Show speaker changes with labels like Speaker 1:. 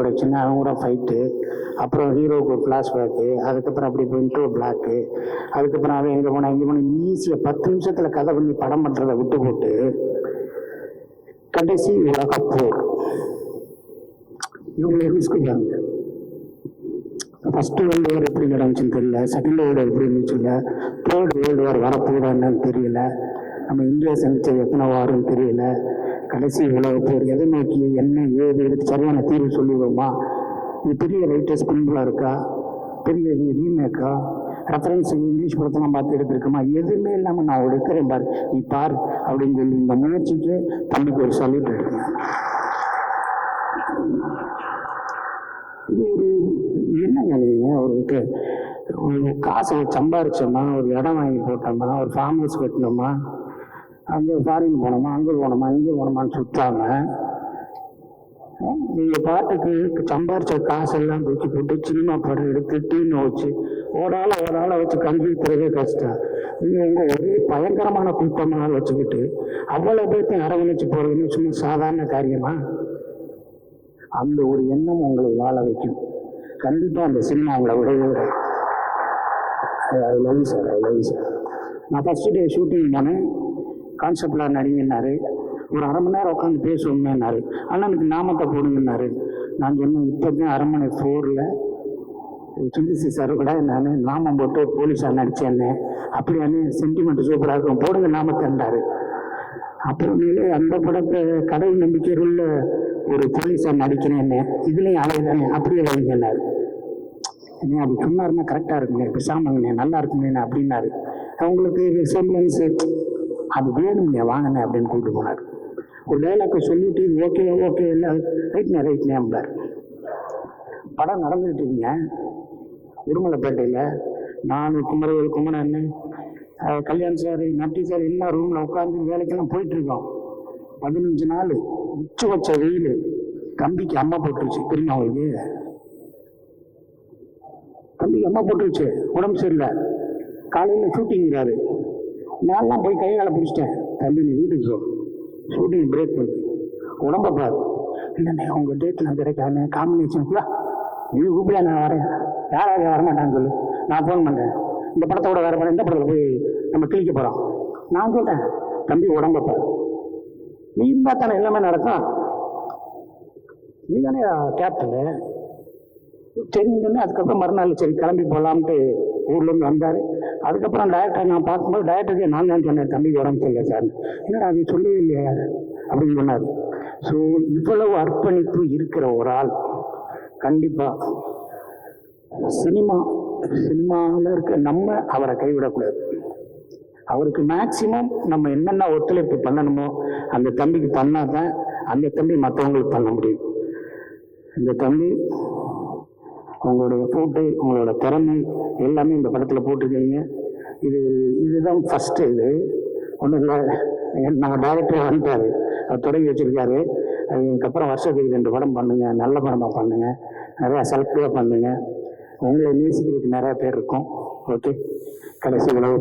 Speaker 1: Introduction அவங்க கூட fight அப்புறம் ஹீரோவுக்கு ஒரு ஃப்ளாஷ் பேக்கு அதுக்கப்புறம் அப்படி போய் இன்ட்ரோ பிளாக்கு அதுக்கப்புறம் அவன் எங்கே போனால் எங்கே போனால் ஈஸியாக பத்து நிமிஷத்தில் கதை பண்ணி படம் பண்ணுறதை விட்டு போட்டு கடைசி உலக போர் இவங்க ரிஸ்க்குறாங்க ஃபஸ்ட்டு வேர்ல்டு வார் எப்படி நடந்துச்சுன்னு தெரியல செகண்ட் வேர்ல்டு எப்படி இருந்துச்சு இல்லை தேர்ட் வேர்ல்டு வார் வரப்போகுதா தெரியல நம்ம இந்தியா சந்தித்த எத்தனை வாருன்னு தெரியல கடைசி உலக போர் எதை நோக்கி என்ன ஏது இதுக்கு சரியான தீர்வு சொல்லுவோமா? இது பெரிய ரைட்டர்ஸ் பின்புலாக இருக்கா? பெரிய ரீமேக்கா? ரெஃபரன்ஸ் இங்கிலீஷ் படத்தெல்லாம் பார்த்து எடுத்திருக்கோமா? எதுவுமே இல்லாமல் நான் அவருடைய இருக்கிறேன் பார். நீ பார் அப்படின்னு சொல்லி இந்த முயற்சிக்கு தம்பிக்கு ஒரு சல்யூட் எடுக்கிறேன். இது ஒரு என்ன நீங்க அவருக்கு ஒரு காசை சம்பாரிச்சோமா? ஒரு இடம் வாங்கி போட்டோமா? ஒரு ஃபார்ம் ஹவுஸ் கட்டினோமா? அங்கே ஃபாரின் போனோமா அங்கே போனோமா இங்கே போனோமான்னு சுற்றாம நீங்கள் பாட்டுக்கு சம்பாரிச்ச காசெல்லாம் தூக்கி போட்டு சினிமா படம் எடுத்து டீன்னு வச்சு ஓடால ஓடால வச்சு கல்வித்துறதே கஷ்டம். நீங்கள் உங்கள் ஒரே பயங்கரமான கூட்டமாக வச்சுக்கிட்டு அவ்வளோ பேர்த்தையும் அரவணைச்சு போகிறதுன்னு சும்மா சாதாரண காரியமா? அந்த ஒரு எண்ணம் உங்களை வாழ வைக்கும். கண்டிப்பாக அந்த சினிமா உங்களை விடவே I love sir I love sir நான் ஃபஸ்ட்டு டே ஷூட்டிங் போனேன். கான்செப்டில் நடிங்கன்னாரு ஒரு அரை மணி நேரம் உட்காந்து பேசுவோமேனாரு எனக்கு நாமத்தை போடுங்கன்னாரு. நான் சொன்னேன் இப்போதைக்கு அரண்மனை ஃபோரில் சுந்திசி சார் கூட நான் நாமம் போட்டு போலீஸாக நடிச்சேன்னு. அப்படியானு சென்டிமெண்ட் சூப்பராக இருக்கும். போடுங்க நாமத்தண்டாரு அப்புறமேலே அந்த படத்தை கடவுள் நம்பிக்கையில் உள்ள ஒரு போலீஸாக நடிக்கிறேன்னு இதுலேயும் அழகு அப்படியே வழங்கினார் நீ அப்படி சொன்னாருன்னா கரெக்டாக இருக்குங்க பேசாமங்கண்ணே நல்லா இருக்குங்கண்ணே அப்படின்னாரு. அவங்களுக்கு ரிசம்பிளன்ஸு அது வேணுமைய வாங்கினேன் அப்படின்னு கூப்பிட்டு போனார். ஒரு டைலாக்கை சொல்லிட்டு இது ஓகே ஓகே இல்லை ரைட்ண்ணே ரைட்ண்ணே அப்படின்னாரு படம் நடந்துகிட்டு இருக்குங்க. உடுமலைப்பேட்டையில். நான் குமரவேல் குமரன் கல்யாண் சார் நட்டி சார் எல்லாம் ரூமில் உட்காந்து வேலைக்கெல்லாம் போயிட்டுருக்கோம். பதினஞ்சு நாள் உச்சி வச்ச வெயில். தம்பிக்கு அம்மா போட்டுருச்சு. தெரியுமா அவங்களுக்கு தம்பிக்கு அம்மா போட்டுருச்சு. உடம்பு சரியில்லை. காலையில் ஷூட்டிங்கிறாரு நான்லாம் போய் கை காலை பிடிச்சிட்டேன். தம்பி நீ வீட்டுக்கு போ. ஷூட்டிங் பிரேக் பண்ணு. உடம்ப பாரு. இல்லைண்ணே உங்க டேட்டில் கிடைக்காம காம்பினேஷன் நீ கூப்பிட நான் வரேன். யாராவது வரமாட்டான்னு சொல்லு. நான் ஃபோன் பண்ணுறேன் இந்த படத்தோட வேறு படம் இந்த படத்தில் போய் நம்ம கிழிக்க போகிறோம் நான் சொல்கிறேன் தம்பி உடம்ப பாரு. நீ இருந்தால் தானே எல்லாமே நடக்கும். நீ தானே கேப்டனு சரிங்கன்னு அதுக்கப்புறம் மறுநாள் சரி கிளம்பி போகலாம்ட்டு ஊர்லேருந்து வந்தார். அதுக்கப்புறம் டேரக்டர் நான் பார்க்கும்போது டேரக்டருக்கு நான் தான் சொன்னேன் தம்பிக்கு உடம்பு சரியில்லை சார். என்னடா அது சொல்லவே இல்லையா? அப்படின்னு சொன்னார். ஸோ இவ்வளவு அர்ப்பணிப்பு இருக்கிற ஒரு ஆள். கண்டிப்பாக சினிமா சினிமாவில் இருக்க நம்ம அவரை கைவிடக்கூடாது. அவருக்கு மேக்சிமம் நம்ம என்னென்ன ஒத்துழைப்பு பண்ணணுமோ அந்த தம்பிக்கு பண்ணால் தான் அந்த தம்பி மற்றவங்களுக்கு பண்ண முடியும். இந்த தம்பி உங்களுடைய போட்டு உங்களோட திறமை எல்லாமே இந்த படத்தில் போட்டிருக்கீங்க. இது இதுதான் ஃபஸ்ட்டு இது. ஒன்றும் இல்லை. நாங்கள் டைரக்டர் வந்துட்டார். அவர் தொடங்கி வச்சிருக்காரு. அதுக்கப்புறம் வருஷத்துக்கு ரெண்டு படம் பண்ணுங்கள் நல்ல படமாக பண்ணுங்கள் நிறையா செலக்டிவாக பண்ணுங்கள் உங்களை நேசிக்கிறதுக்கு நிறையா பேர் இருக்கும். ஓகே கடைசி உணவு